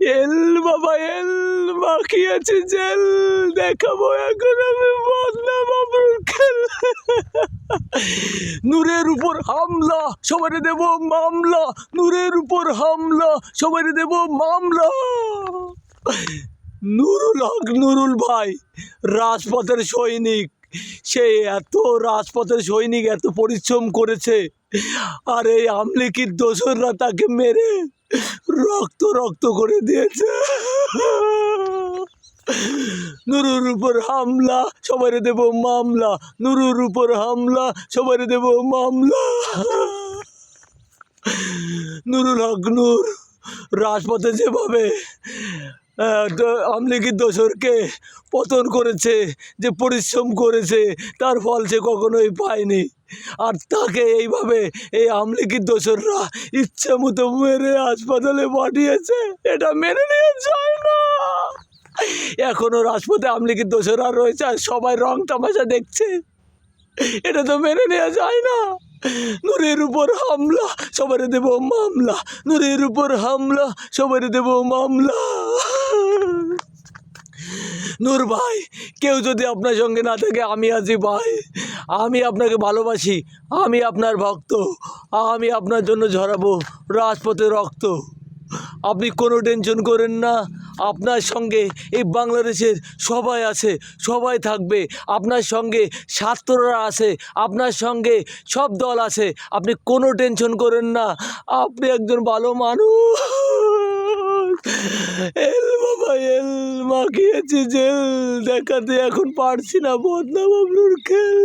এল বাবা, এল মাখিয়েছে জেল? দেখাবো এখন আমি বদনা বাবুর খেল। নূরের উপর হামলা, সবাই দেব মামলা। নূরের উপর হামলা, সবাই দেব মামলা। নুরুল হক, নুরুল ভাই, রাজপথের সৈনিক। সে এত রাজপথের সৈনিক এত পরিশ্রম করেছে, আর এই আমলিকির দোসররা তাকে মেরে রক্ত রক্ত করে দিয়েছে। নুরুর উপর হামলা, সবাই দেব মামলা। নুরুর উপর হামলা, সবাই দেব মামলা। নুরুল হক নূর, রাজপথে যেভাবে আহ, দ- আমলিগির দোসরকে পতন করেছে যে পরিশ্রম করেছে তার ফল সে কখনোই পায়নি। আর তাকে এইভাবে এই আমলিগির দোসররা ইচ্ছে মতো মেরে হাসপাতালে পাঠিয়েছে এটা মেনে নিয়ে যায় না। এখনও রাজপথে আমলিগির দোসররা রয়েছে আর সবাই রং তামাশা দেখছে। এটা তো মেনে নেওয়া যায় না। নূরের উপর হামলা সবার দেব মামলা। নূরের উপর হামলা সবার দেব মামলা। নূর ভাই, কেউ যদি আপনার সঙ্গে না থাকে, আমি আছি ভাই। আমি আপনাকে ভালোবাসি, আমি আপনার ভক্ত, আমি আপনার জন্য ঝরাবো রাজপথে রক্ত। আপনি কোনো টেনশন করেন না, আপনার সঙ্গে এই বাংলাদেশের সবাই আছে, সবাই থাকবে। আপনার সঙ্গে ছাত্ররা আছে, আপনার সঙ্গে সব দল আছে। আপনি কোনো টেনশন করেন না, আপনি একজন ভালো মানুষ। এল মাখিয়েছি জেল দেখাতে এখন পারছি না বদনাম আপনার খেল।